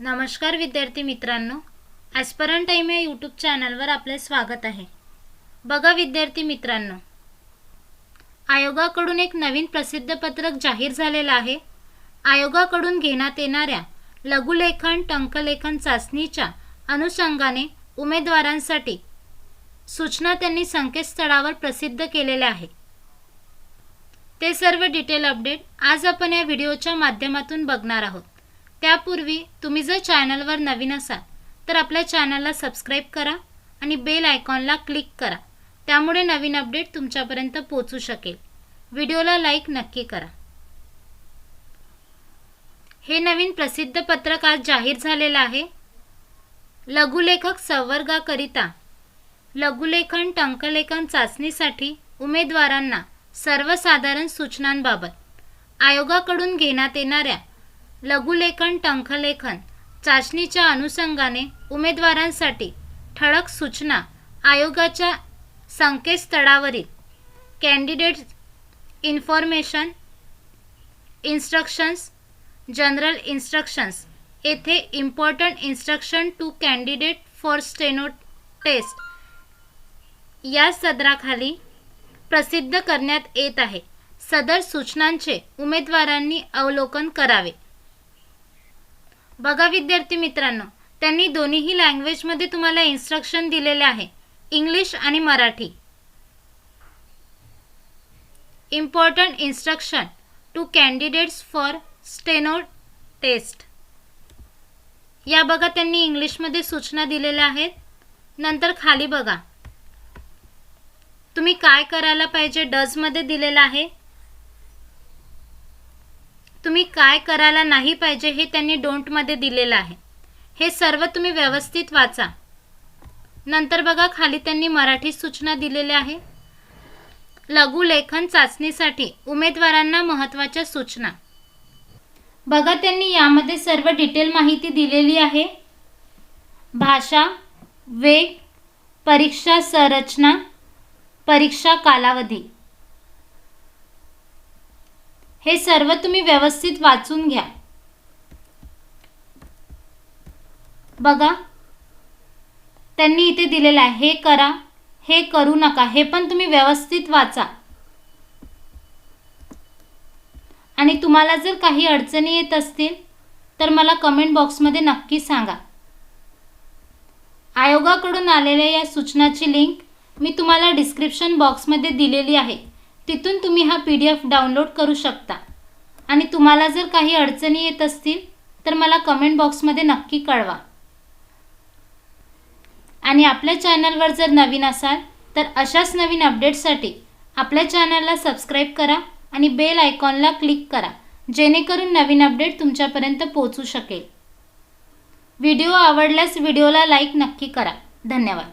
नमस्कार विद्यार्थी मित्रांनो. ॲस्परन टाईम या यूट्यूब चॅनलवर आपले स्वागत आहे. बघा विद्यार्थी मित्रांनो. आयोगाकडून एक नवीन प्रसिद्ध पत्रक जाहीर झालेलं आहे. आयोगाकडून घेण्यात येणाऱ्या लघुलेखन टंकलेखन चाचणीच्या अनुषंगाने उमेदवारांसाठी सूचना त्यांनी संकेतस्थळावर प्रसिद्ध केलेल्या आहे ते सर्व डिटेल अपडेट आज आपण या व्हिडिओच्या माध्यमातून बघणार आहोत. त्यापूर्वी तुम्ही जर चॅनलवर नवीन असाल तर आपल्या चॅनलला सबस्क्राईब करा आणि बेल आयकॉनला क्लिक करा. त्यामुळे नवीन अपडेट तुमच्यापर्यंत पोचू शकेल. व्हिडिओला लाईक नक्की करा. हे नवीन प्रसिद्ध पत्रक आज जाहीर झालेलं आहे. लघुलेखक संवर्गाकरिता लघुलेखन टंकलेखन चाचणीसाठी उमेदवारांना सर्वसाधारण सूचनांबाबत आयोगाकडून घेण्यात येणाऱ्या लघुलेखन टंकलेखन चाचणीच्या अनुषंगाने उमेदवारांसाठी ठळक सूचना आयोगाच्या संकेतस्थळावरील candidate information instructions general instructions. येथे important instruction to candidate for steno test या सदराखाली प्रसिद्ध करण्यात येत आहे. सदर सूचनांचे उमेदवारांनी अवलोकन करावे. बघा विद्यार्थी मित्रांनो त्यांनी दोन्हीही लँग्वेजमध्ये तुम्हाला इन्स्ट्रक्शन दिलेले आहे. इंग्लिश आणि Marathi. Important instruction to candidates for steno test या बघा त्यांनी इंग्लिशमध्ये सूचना दिलेल्या आहेत. नंतर खाली बघा. तुम्ही काय करायला पाहिजे? डजमध्ये दिलेलं आहे. तुम्ही काय करायला नाही पाहिजे हे त्यांनी डोंटमध्ये दिलेलं आहे. हे सर्व तुम्ही व्यवस्थित वाचा. नंतर बघा खाली त्यांनी मराठी सूचना दिलेल्या आहे. लघुलेखन चाचणीसाठी उमेदवारांना महत्त्वाच्या सूचना. बघा त्यांनी यामध्ये सर्व डिटेल माहिती दिलेली आहे. भाषा वेग परीक्षा संरचना परीक्षा कालावधी. हे सर्व तुम्ही व्यवस्थित वाचून घ्या. बघा. त्यांनी इथे दिलेलं आहे हे करा हे करू नका हे पण तुम्ही व्यवस्थित वाचा. आणि तुम्हाला जर काही अडचणी येत असतील तर मला कमेंट बॉक्समध्ये नक्की सांगा. आयोगाकडून आलेल्या या सूचनाची लिंक मी तुम्हाला डिस्क्रिप्शन बॉक्समध्ये दिलेली आहे. तिथून तुम्ही हा पी डी एफ डाउनलोड करू शकता. आणि तुम्हाला जर काही अडचणी येत असतील तर मला कमेंट बॉक्समध्ये नक्की कळवा. आणि आपल्या चॅनलवर जर नवीन असाल तर अशाच नवीन अपडेट्ससाठी आपल्या चॅनलला सबस्क्राईब करा आणि बेल आयकॉनला क्लिक करा जेणेकरून नवीन अपडेट तुमच्यापर्यंत पोहोचू शकेल. व्हिडिओ आवडल्यास व्हिडिओला लाईक नक्की करा. धन्यवाद.